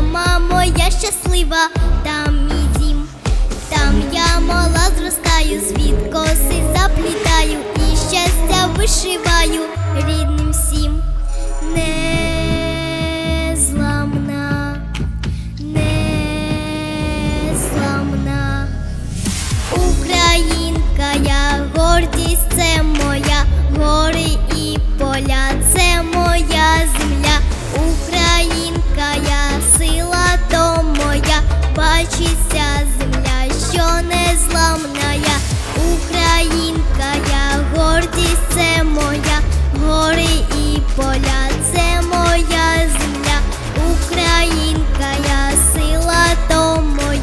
мама моя щаслива, там мій дім. Там я мала зростаю, світ коси заплітаю і щастя вишиваю бачиться земля, що незламна я.